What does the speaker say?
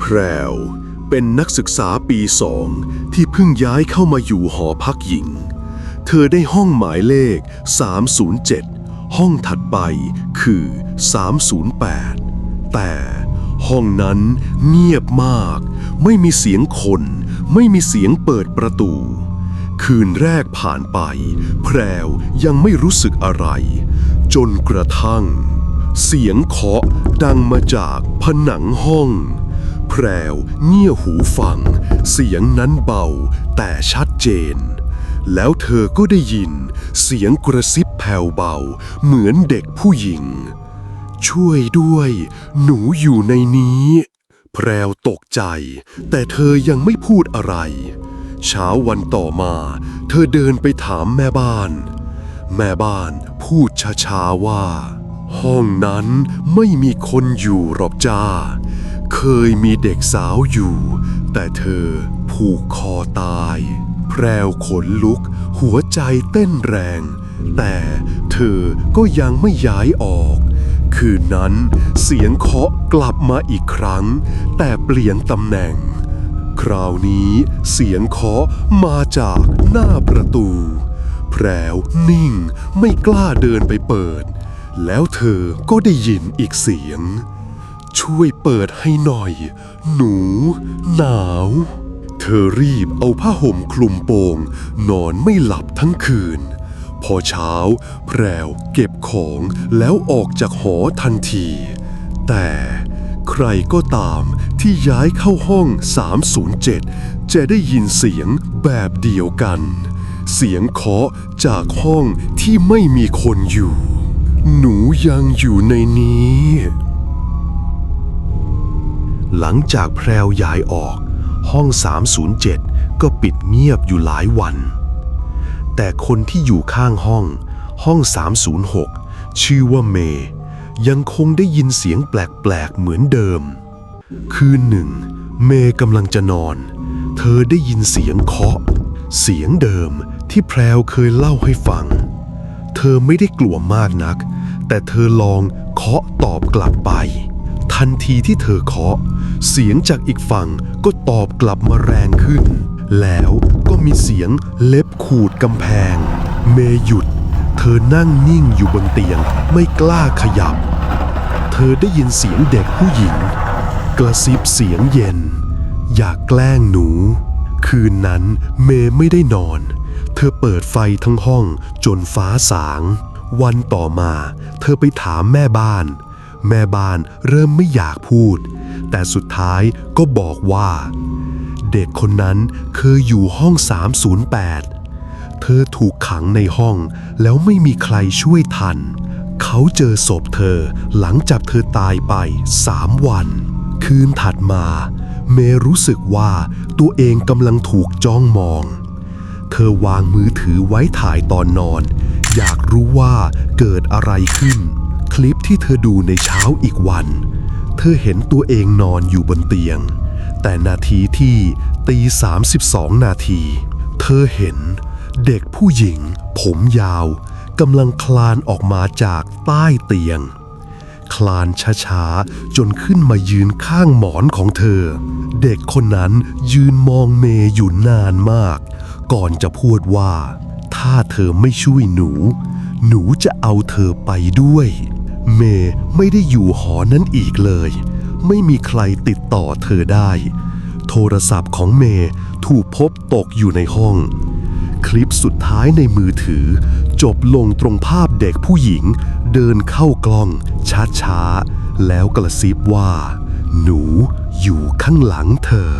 แพรวเป็นนักศึกษาปีสองที่เพิ่งย้ายเข้ามาอยู่หอพักหญิง เธอได้ห้องหมายเลข 307 ห้องถัดไปคือ 308 แต่ห้องนั้นเงียบมาก ไม่มีเสียงคน ไม่มีเสียงเปิดประตู คืนแรกผ่านไป แพรวยังไม่รู้สึกอะไร จนกระทั่ง เสียงเคาะดังมาจากผนังห้อง แพรวเงี่ยหูฟัง เสียงนั้นเบา แต่ชัดเจน แล้วเธอก็ได้ยิน เสียงกระซิบแผ่วเบา เหมือนเด็กผู้หญิง ช่วยด้วย หนูอยู่ในนี้ แพรวตกใจ แต่เธอยังไม่พูดอะไร เช้าวันต่อมา เธอเดินไปถามแม่บ้าน แม่บ้านพูดช้าๆว่าห้องนั้นไม่มีคนอยู่หรอกจ้า เคยมีเด็กสาวอยู่ แต่เธอผูกคอตาย แพรวขนลุก หัวใจเต้นแรง แต่เธอก็ยังไม่ย้ายออก คืนนั้นเสียงเคาะกลับมาอีกครั้ง แต่เปลี่ยนตำแหน่ง คราวนี้เสียงเคาะมาจากหน้าประตู แพรวนิ่งไม่กล้าเดินไปเปิด แล้วเธอก็ได้ยินอีกเสียง ช่วยเปิดให้หน่อย หนู หนาว เธอรีบเอาผ้าห่มคลุมโปง นอนไม่หลับทั้งคืน พอเช้า แพรวเก็บของแล้วออกจากหอทันที แต่ใครก็ตามที่ย้ายเข้าห้อง 307 จะได้ยินเสียงแบบเดียวกัน เสียงเคาะจากห้องที่ไม่มีคนอยู่ หนูยังอยู่ในนี้ หลังจากแพรวย้ายออก ห้อง 307 ก็ปิดเงียบอยู่หลายวัน แต่คนที่อยู่ข้างห้อง ห้อง 306 ชื่อว่าเมย์ยังคงได้ยินเสียงแปลกๆเหมือนเดิม คืนหนึ่ง เมย์กำลังจะนอน เธอได้ยินเสียงเคาะ เสียงเดิมที่แพรวเคยเล่าให้ฟัง เธอไม่ได้กลัวมากนัก แต่เธอลองเคาะตอบกลับไป ทันทีที่เธอเคาะ เสียงจากอีกฝั่งก็ตอบกลับมาแรงขึ้น แล้วก็มีเสียงเล็บขูดกำแพง เมย์หยุด เธอนั่งนิ่งอยู่บนเตียงไม่กล้าขยับ เธอได้ยินเสียงเด็กผู้หญิง กระซิบเสียงเย็น อยากแกล้งหนู คืนนั้นเมย์ไม่ได้นอน เธอเปิดไฟทั้งห้องจนฟ้าสาง วันต่อมา เธอไปถามแม่บ้าน แม่บ้านเริ่มไม่อยากพูด แต่สุดท้ายก็บอกว่า เด็กคนนั้นเคยอยู่ห้อง 308 เธอถูกขังในห้องแล้วไม่มีใครช่วยทัน เขาเจอศพเธอหลังจากเธอตายไปสามวัน คืนถัดมา เมรู้สึกว่าตัวเองกำลังถูกจ้องมอง เธอวางมือถือไว้ถ่ายตอนนอน อยากรู้ว่าเกิดอะไรขึ้น คลิปที่เธอดูในเช้าอีกวัน ธอเห็นตัวเองนอนอยู่บนเตียง แต่นาทีที่ตี32 นาที เธอเห็นเด็กผู้หญิง ผมยาวกำลังคลานออกมาจากใต้เตียง คลานช้าๆ จนขึ้นมายืนข้างหมอนของเธอ เด็กคนนั้นยืนมองเมย์อยู่นานมาก ก่อนจะพูดว่า ถ้าเธอไม่ช่วยหนู หนูจะเอาเธอไปด้วย เมย์ไม่ได้อยู่หอนั้นอีกเลย ไม่มีใครติดต่อเธอได้ โทรศัพท์ของเมย์ถูกพบตกอยู่ในห้อง คลิปสุดท้ายในมือถือ จบลงตรงภาพเด็กผู้หญิง เดินเข้ากล้องช้าๆแล้วกระซิบว่า หนูอยู่ข้างหลังเธอ